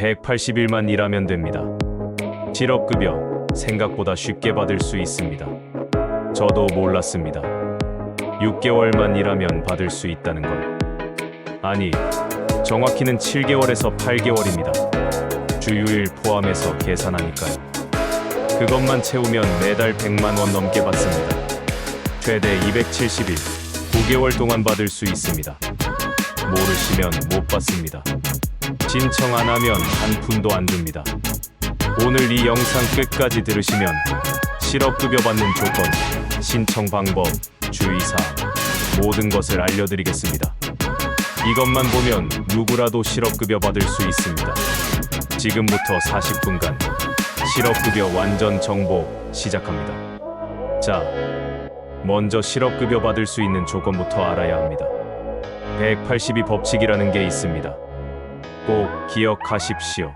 180일만 일하면 됩니다. 실업급여 생각보다 쉽게 받을 수 있습니다. 저도 몰랐습니다. 6개월만 일하면 받을 수 있다는 걸. 아니, 정확히는 7개월에서 8개월입니다. 주휴일 포함해서 계산하니까요. 그것만 채우면 매달 100만 원 넘게 받습니다. 최대 270일, 9개월 동안 받을 수 있습니다. 모르시면 못 받습니다. 신청 안 하면 한 푼도 안 줍니다. 오늘 이 영상 끝까지 들으시면 실업급여 받는 조건, 신청 방법, 주의사항, 모든 것을 알려드리겠습니다. 이것만 보면 누구라도 실업급여 받을 수 있습니다. 지금부터 40분간 실업급여 완전 정보 시작합니다. 자, 먼저 실업급여 받을 수 있는 조건부터 알아야 합니다. 182 법칙이라는 게 있습니다. 꼭 기억하십시오.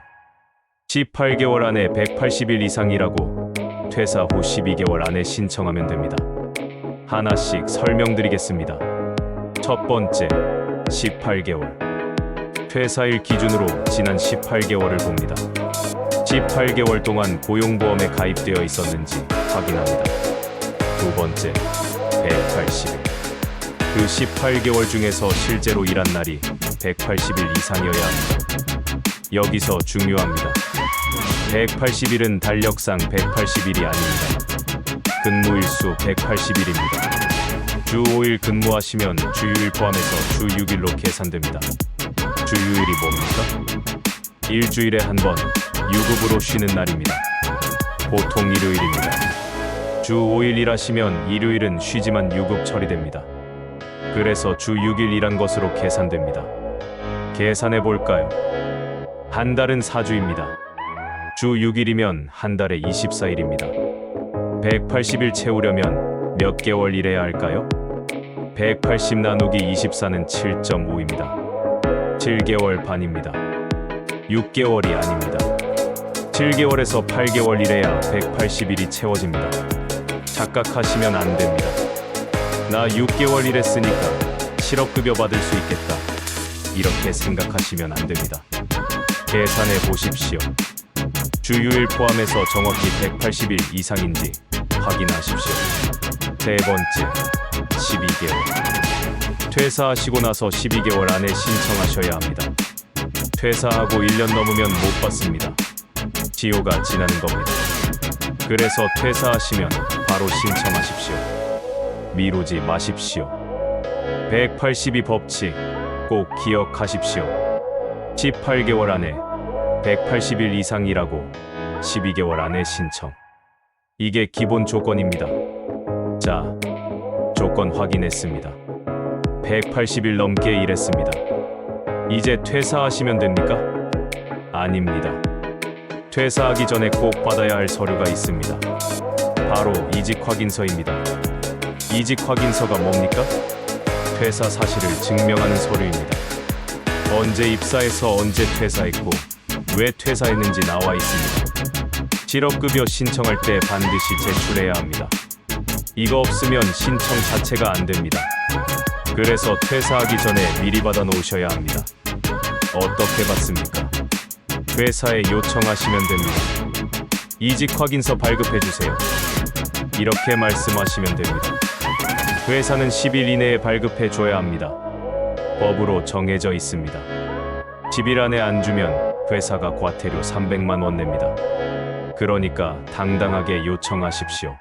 18개월 안에 180일 이상이라고 퇴사 후 12개월 안에 신청하면 됩니다. 하나씩 설명드리겠습니다. 첫 번째, 18개월. 퇴사일 기준으로 지난 18개월을 봅니다. 18개월 동안 고용보험에 가입되어 있었는지 확인합니다. 두 번째, 180일. 그 18개월 중에서 실제로 일한 날이 180일 이상이어야 합니다. 여기서 중요합니다. 180일은 달력상 180일이 아닙니다. 근무일수 180일입니다. 주 5일 근무하시면 주휴일 포함해서 주 6일로 계산됩니다. 주휴일이 뭡니까? 일주일에 한 번 유급으로 쉬는 날입니다. 보통 일요일입니다. 주 5일 일하시면 일요일은 쉬지만 유급 처리됩니다. 그래서 주 6일 일한 것으로 계산됩니다. 계산해 볼까요? 한 달은 4주입니다. 주 6일이면 한 달에 24일입니다. 180일 채우려면 몇 개월 일해야 할까요? 180 나누기 24는 7.5입니다. 7개월 반입니다. 6개월이 아닙니다. 7개월에서 8개월 일해야 180일이 채워집니다. 착각하시면 안 됩니다. 나 6개월 일했으니까 실업급여 받을 수 있겠다. 이렇게 생각하시면 안 됩니다. 계산해 보십시오. 주휴일 포함해서 정확히 180일 이상인지 확인하십시오. 세 번째, 12개월. 퇴사하시고 나서 12개월 안에 신청하셔야 합니다. 퇴사하고 1년 넘으면 못 받습니다. 지호가 지나는 겁니다. 그래서 퇴사하시면 바로 신청하십시오. 미루지 마십시오. 182 법칙 꼭 기억하십시오. 18개월 안에 180일 이상 일하고 12개월 안에 신청. 이게 기본 조건입니다. 자, 조건 확인했습니다. 180일 넘게 일했습니다. 이제 퇴사하시면 됩니까? 아닙니다. 퇴사하기 전에 꼭 받아야 할 서류가 있습니다. 바로 이직 확인서입니다. 이직 확인서가 뭡니까? 퇴사 사실을 증명하는 서류입니다. 언제 입사해서 언제 퇴사했고 왜 퇴사했는지 나와 있습니다. 실업급여 신청할 때 반드시 제출해야 합니다. 이거 없으면 신청 자체가 안 됩니다. 그래서 퇴사하기 전에 미리 받아 놓으셔야 합니다. 어떻게 받습니까? 회사에 요청하시면 됩니다. 이직 확인서 발급해 주세요. 이렇게 말씀하시면 됩니다. 회사는 10일 이내에 발급해 줘야 합니다. 법으로 정해져 있습니다. 10일 안에 안 주면 회사가 과태료 300만 원 냅니다. 그러니까 당당하게 요청하십시오.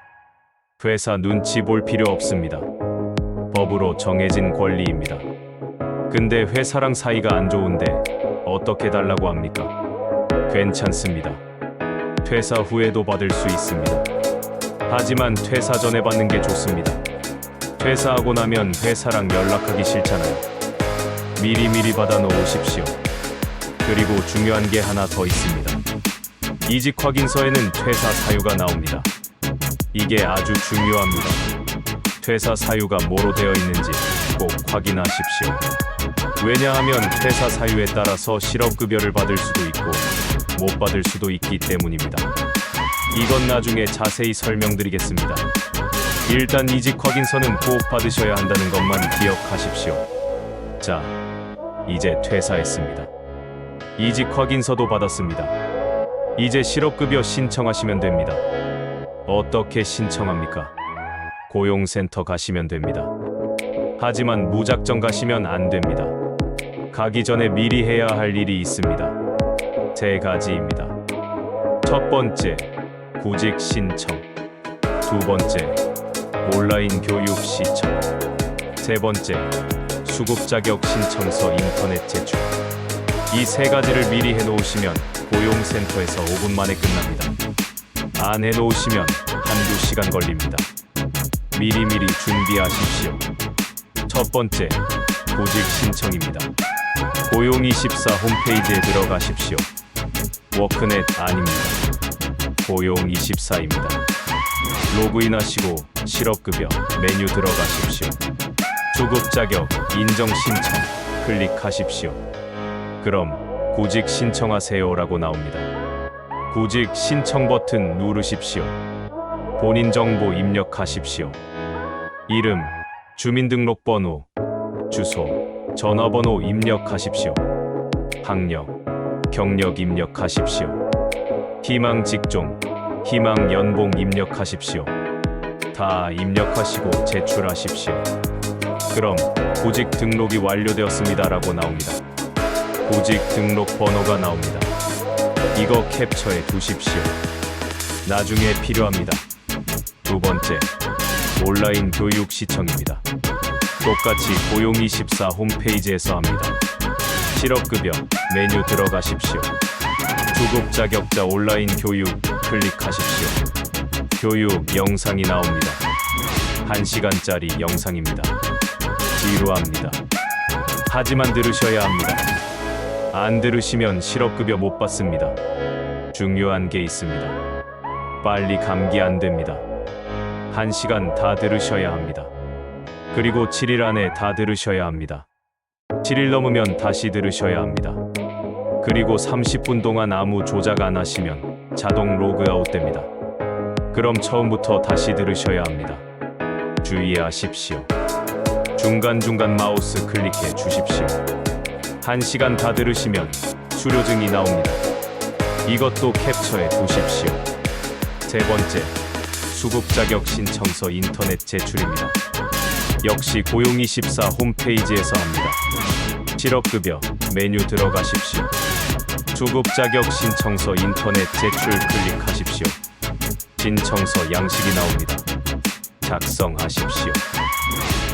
회사 눈치 볼 필요 없습니다. 법으로 정해진 권리입니다. 근데 회사랑 사이가 안 좋은데 어떻게 달라고 합니까? 괜찮습니다. 퇴사 후에도 받을 수 있습니다. 하지만 퇴사 전에 받는 게 좋습니다. 퇴사하고 나면 회사랑 연락하기 싫잖아요. 미리미리 받아 놓으십시오. 그리고 중요한 게 하나 더 있습니다. 이직 확인서에는 퇴사 사유가 나옵니다. 이게 아주 중요합니다. 퇴사 사유가 뭐로 되어 있는지 꼭 확인하십시오. 왜냐하면 퇴사 사유에 따라서 실업급여를 받을 수도 있고 못 받을 수도 있기 때문입니다. 이건 나중에 자세히 설명드리겠습니다. 일단 이직 확인서는 꼭 받으셔야 한다는 것만 기억하십시오. 자, 이제 퇴사했습니다. 이직 확인서도 받았습니다. 이제 실업급여 신청하시면 됩니다. 어떻게 신청합니까? 고용센터 가시면 됩니다. 하지만 무작정 가시면 안 됩니다. 가기 전에 미리 해야 할 일이 있습니다. 세 가지입니다. 첫 번째, 구직 신청. 두 번째, 온라인 교육 시청. 세 번째, 수급 자격 신청서 인터넷 제출. 이 세 가지를 미리 해놓으시면 고용센터에서 5분 만에 끝납니다. 안 해놓으시면 한두 시간 걸립니다. 미리미리 준비하십시오. 첫 번째, 구직 신청입니다. 고용24 홈페이지에 들어가십시오. 워크넷 아닙니다. 고용24입니다. 로그인하시고 실업급여 메뉴 들어가십시오. 주급 자격 인정 신청 클릭하십시오. 그럼 구직 신청하세요라고 나옵니다. 구직 신청 버튼 누르십시오. 본인 정보 입력하십시오. 이름, 주민등록번호, 주소, 전화번호 입력하십시오. 학력, 경력 입력하십시오. 희망 직종, 희망 연봉 입력하십시오. 다 입력하시고 제출하십시오. 그럼 구직 등록이 완료되었습니다라고 나옵니다. 구직 등록 번호가 나옵니다. 이거 캡처해 두십시오. 나중에 필요합니다. 두 번째, 온라인 교육 시청입니다. 똑같이 고용24 홈페이지에서 합니다. 실업급여 메뉴 들어가십시오. 주급 자격자 온라인 교육 클릭하십시오. 교육 영상이 나옵니다. 1시간짜리 영상입니다. 지루합니다. 하지만 들으셔야 합니다. 안 들으시면 실업급여 못 받습니다. 중요한 게 있습니다. 빨리 감기 안 됩니다. 1시간 다 들으셔야 합니다. 그리고 7일 안에 다 들으셔야 합니다. 7일 넘으면 다시 들으셔야 합니다. 그리고 30분 동안 아무 조작 안 하시면 자동 로그아웃 됩니다. 그럼 처음부터 다시 들으셔야 합니다. 주의하십시오. 중간중간 마우스 클릭해 주십시오. 1시간 다 들으시면 수료증이 나옵니다. 이것도 캡처해 두십시오. 세 번째, 수급 자격 신청서 인터넷 제출입니다. 역시 고용24 홈페이지에서 합니다. 실업급여 메뉴 들어가십시오. 수급 자격 신청서 인터넷 제출 클릭하십시오. 신청서 양식이 나옵니다. 작성하십시오.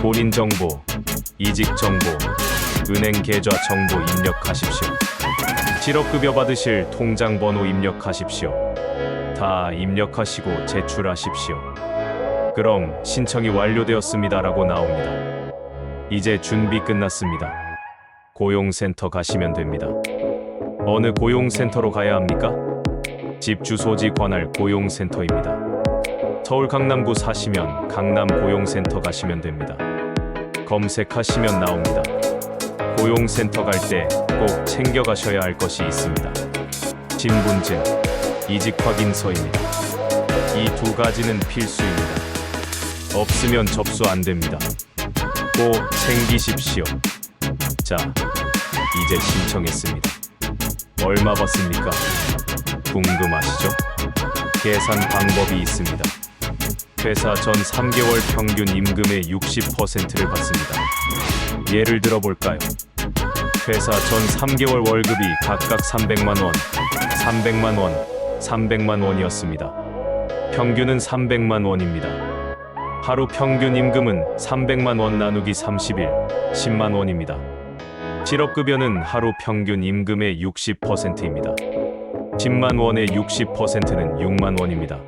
본인 정보, 이직 정보, 은행 계좌 정보 입력하십시오. 실업급여 받으실 통장 번호 입력하십시오. 다 입력하시고 제출하십시오. 그럼 신청이 완료되었습니다라고 나옵니다. 이제 준비 끝났습니다. 고용센터 가시면 됩니다. 어느 고용센터로 가야 합니까? 집 주소지 관할 고용센터입니다. 서울 강남구 사시면 강남 고용센터 가시면 됩니다. 검색하시면 나옵니다. 고용센터 갈 때 꼭 챙겨가셔야 할 것이 있습니다. 신분증, 이직 확인서입니다. 이 두 가지는 필수입니다. 없으면 접수 안 됩니다. 꼭 챙기십시오. 자, 이제 신청했습니다. 얼마 받습니까? 궁금하시죠? 계산 방법이 있습니다. 회사 전 3개월 평균 임금의 60%를 받습니다. 예를 들어 볼까요? 회사 전 3개월 월급이 각각 300만 원, 300만 원, 300만 원이었습니다. 평균은 300만 원입니다. 하루 평균 임금은 300만 원 나누기 30일, 10만 원입니다. 실업급여는 하루 평균 임금의 60%입니다. 10만 원의 60%는 6만 원입니다.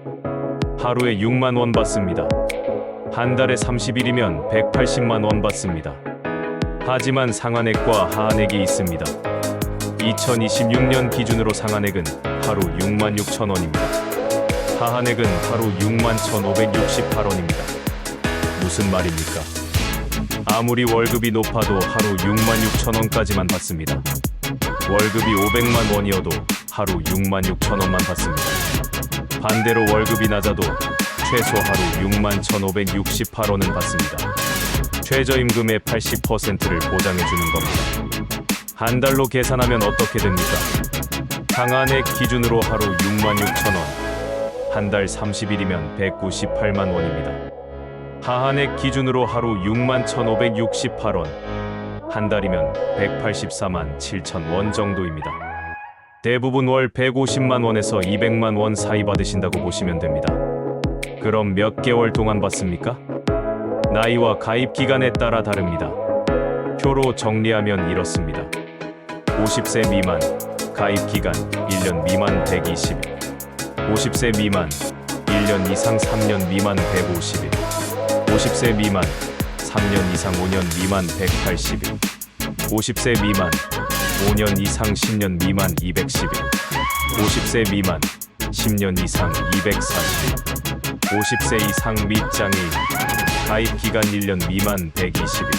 하루에 6만 원 받습니다. 한 달에 30일이면 180만 원 받습니다. 하지만 상한액과 하한액이 있습니다. 2026년 기준으로 상한액은 하루 6만 6천 원입니다. 하한액은 하루 6만 1,568원입니다. 무슨 말입니까? 아무리 월급이 높아도 하루 6만 6천 원까지만 받습니다. 월급이 500만 원이어도 하루 6만 6천 원만 받습니다. 반대로 월급이 낮아도 최소 하루 6만 1,568원은 받습니다. 최저임금의 80%를 보장해 주는 겁니다. 한 달로 계산하면 어떻게 됩니까? 상한액 기준으로 하루 6만 6천 원, 한 달 30일이면 198만 원입니다. 하한액 기준으로 하루 6만 1,568원, 한 달이면 184만 7천 원 정도입니다. 대부분 월 150만 원에서 200만 원 사이 받으신다고 보시면 됩니다. 그럼 몇 개월 동안 받습니까? 나이와 가입 기간에 따라 다릅니다. 표로 정리하면 이렇습니다. 50세 미만, 가입 기간 1년 미만 120일. 50세 미만, 1년 이상 3년 미만 150일. 50세 미만, 3년 이상 5년 미만 180일. 50세 미만, 5년 이상 10년 미만 210일. 50세 미만, 10년 이상 240일. 50세 이상 및 장애인, 가입 기간 1년 미만 120일.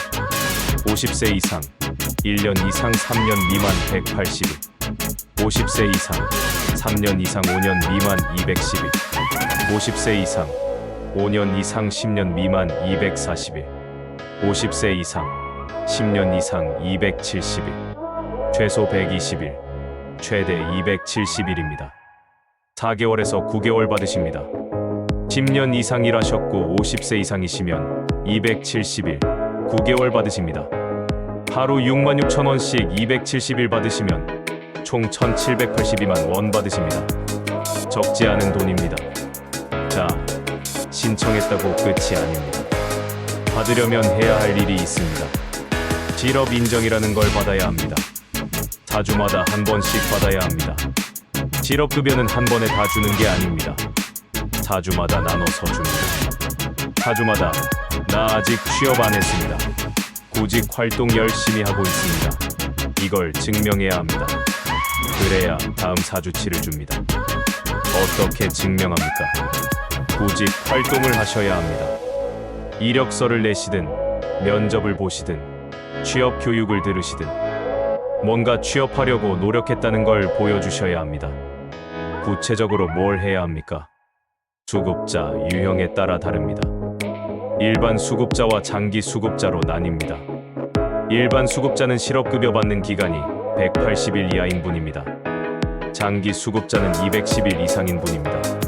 50세 이상, 1년 이상 3년 미만 180일. 50세 이상, 3년 이상 5년 미만 210일. 50세 이상, 5년 이상 10년 미만 240일. 50세 이상, 10년 이상 270일. 최소 120일, 최대 270일입니다. 4개월에서 9개월 받으십니다. 10년 이상 일하셨고 50세 이상이시면 270일, 9개월 받으십니다. 하루 6만 6천 원씩 270일 받으시면 총 1,782만 원 받으십니다. 적지 않은 돈입니다. 자, 신청했다고 끝이 아닙니다. 받으려면 해야 할 일이 있습니다. 실업 인정이라는 걸 받아야 합니다. 4주마다 한 번씩 받아야 합니다. 실업급여는 한 번에 다 주는 게 아닙니다. 4주마다 나눠서 줍니다. 4주마다 나 아직 취업 안 했습니다. 구직 활동 열심히 하고 있습니다. 이걸 증명해야 합니다. 그래야 다음 4주치를 줍니다. 어떻게 증명합니까? 구직 활동을 하셔야 합니다. 이력서를 내시든 면접을 보시든 취업 교육을 들으시든 뭔가 취업하려고 노력했다는 걸 보여주셔야 합니다. 구체적으로 뭘 해야 합니까? 수급자 유형에 따라 다릅니다. 일반 수급자와 장기 수급자로 나뉩니다. 일반 수급자는 실업급여 받는 기간이 180일 이하인 분입니다. 장기 수급자는 210일 이상인 분입니다.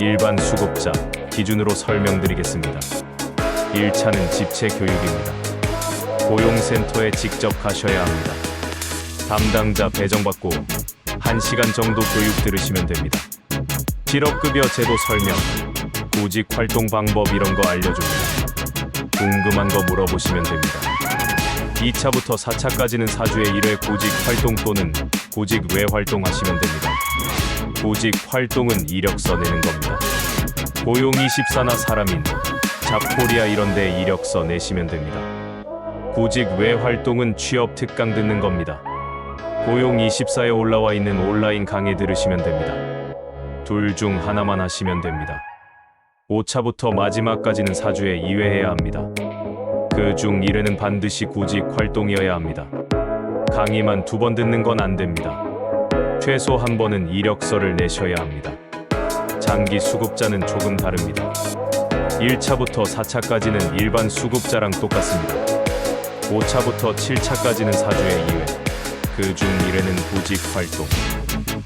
일반 수급자 기준으로 설명드리겠습니다. 1차는 집체 교육입니다. 고용센터에 직접 가셔야 합니다. 담당자 배정받고 1시간 정도 교육 들으시면 됩니다. 실업급여 제도 설명, 구직 활동 방법 이런 거 알려줍니다. 궁금한 거 물어보시면 됩니다. 2차부터 4차까지는 4주에 1회 구직 활동 또는 구직 외 활동하시면 됩니다. 구직 활동은 이력서 내는 겁니다. 고용 24나 사람인 잡코리아 이런 데 이력서 내시면 됩니다. 구직 외 활동은 취업 특강 듣는 겁니다. 고용 24에 올라와 있는 온라인 강의 들으시면 됩니다. 둘 중 하나만 하시면 됩니다. 5차부터 마지막까지는 4주에 2회 해야 합니다. 그 중 1회는 반드시 구직 활동이어야 합니다. 강의만 두 번 듣는 건 안 됩니다. 최소 한 번은 이력서를 내셔야 합니다. 장기 수급자는 조금 다릅니다. 1차부터 4차까지는 일반 수급자랑 똑같습니다. 5차부터 7차까지는 4주에 2회, 그중 1회는 구직 활동,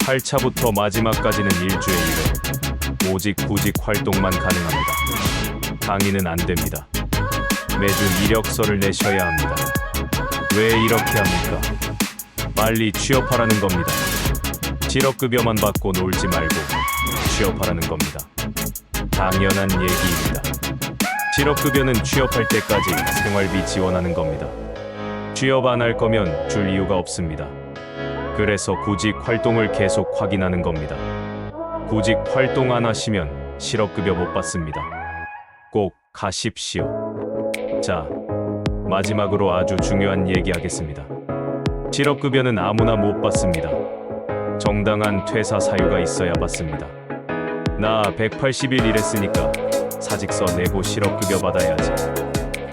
8차부터 마지막까지는 1주에 1회, 오직 구직 활동만 가능합니다. 강의는 안 됩니다. 매주 이력서를 내셔야 합니다. 왜 이렇게 합니까? 빨리 취업하라는 겁니다. 실업급여만 받고 놀지 말고 취업하라는 겁니다. 당연한 얘기입니다. 실업급여는 취업할 때까지 생활비 지원하는 겁니다. 취업 안 할 거면 줄 이유가 없습니다. 그래서 구직 활동을 계속 확인하는 겁니다. 구직 활동 안 하시면 실업급여 못 받습니다. 꼭 가십시오. 자, 마지막으로 아주 중요한 얘기 하겠습니다. 실업급여는 아무나 못 받습니다. 정당한 퇴사 사유가 있어야 받습니다. 나 180일 일했으니까 사직서 내고 실업급여 받아야지.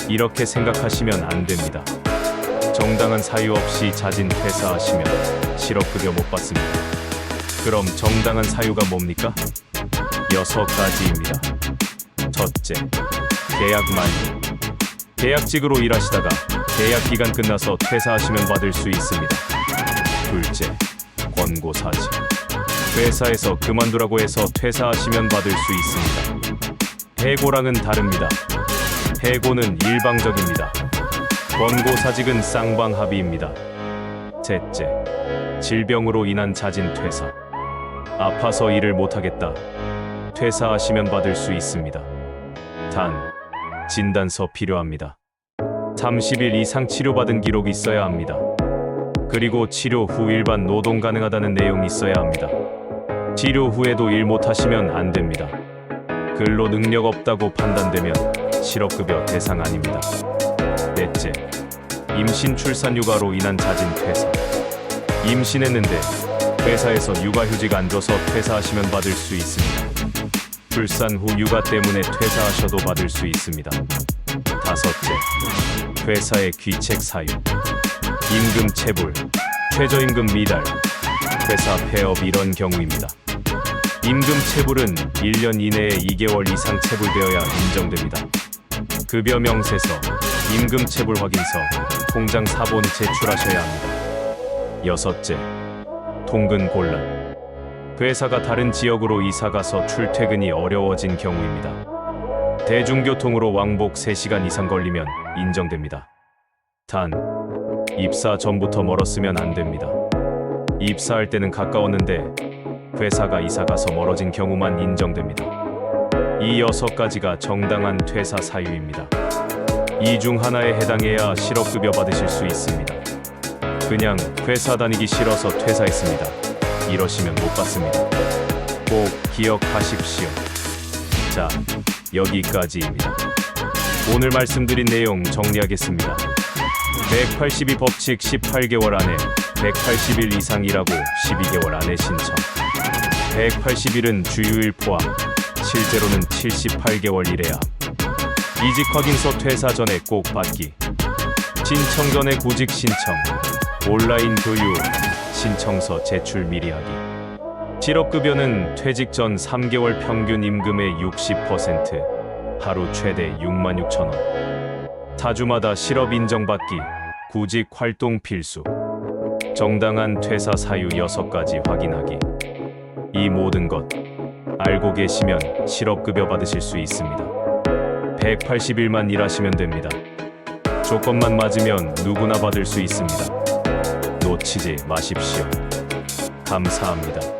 이렇게 생각하시면 안 됩니다. 정당한 사유 없이 자진 퇴사하시면 실업급여 못 받습니다. 그럼 정당한 사유가 뭡니까? 여섯 가지입니다. 첫째, 계약 만료. 계약직으로 일하시다가 계약 기간 끝나서 퇴사하시면 받을 수 있습니다. 둘째, 권고 사직. 회사에서 그만두라고 해서 퇴사하시면 받을 수 있습니다. 해고랑은 다릅니다. 해고는 일방적입니다. 권고 사직은 쌍방 합의입니다. 셋째, 질병으로 인한 자진 퇴사. 아파서 일을 못하겠다. 퇴사하시면 받을 수 있습니다. 단, 진단서 필요합니다. 30일 이상 치료받은 기록이 있어야 합니다. 그리고 치료 후 일반 노동 가능하다는 내용이 있어야 합니다. 치료 후에도 일 못하시면 안 됩니다. 근로 능력 없다고 판단되면 실업급여 대상 아닙니다. 넷째, 임신 출산 휴가로 인한 자진 퇴사. 임신했는데 회사에서 육아휴직 안 줘서 퇴사하시면 받을 수 있습니다. 출산 후 육아 때문에 퇴사하셔도 받을 수 있습니다. 다섯째, 회사의 귀책 사유, 임금 체불, 최저임금 미달, 회사 폐업 이런 경우입니다. 임금 체불은 1년 이내에 2개월 이상 체불되어야 인정됩니다. 급여 명세서, 임금 체불 확인서, 통장 사본 제출하셔야 합니다. 여섯째, 통근 곤란. 회사가 다른 지역으로 이사 가서 출퇴근이 어려워진 경우입니다. 대중교통으로 왕복 3시간 이상 걸리면 인정됩니다. 단, 입사 전부터 멀었으면 안 됩니다. 입사할 때는 가까웠는데 회사가 이사 가서 멀어진 경우만 인정됩니다. 이 여섯 가지가 정당한 퇴사 사유입니다. 이 중 하나에 해당해야 실업급여 받으실 수 있습니다. 그냥 회사 다니기 싫어서 퇴사했습니다. 이러시면 못 받습니다. 꼭 기억하십시오. 자, 여기까지입니다. 오늘 말씀드린 내용 정리하겠습니다. 182 법칙 18개월 안에 180일 이상 일하고 12개월 안에 신청. 180일은 주휴일 포함, 실제로는 78개월 일해야 함. 이직 확인서 퇴사 전에 꼭 받기. 신청 전에 구직 신청, 온라인 교육, 신청서 제출 미리 하기. 실업급여는 퇴직 전 3개월 평균 임금의 60%, 하루 최대 6만 6천 원. 타주마다 실업 인정받기, 구직 활동 필수. 정당한 퇴사 사유 6가지 확인하기. 이 모든 것 알고 계시면 실업급여 받으실 수 있습니다. 180일만 일하시면 됩니다. 조건만 맞으면 누구나 받을 수 있습니다. 놓치지 마십시오. 감사합니다.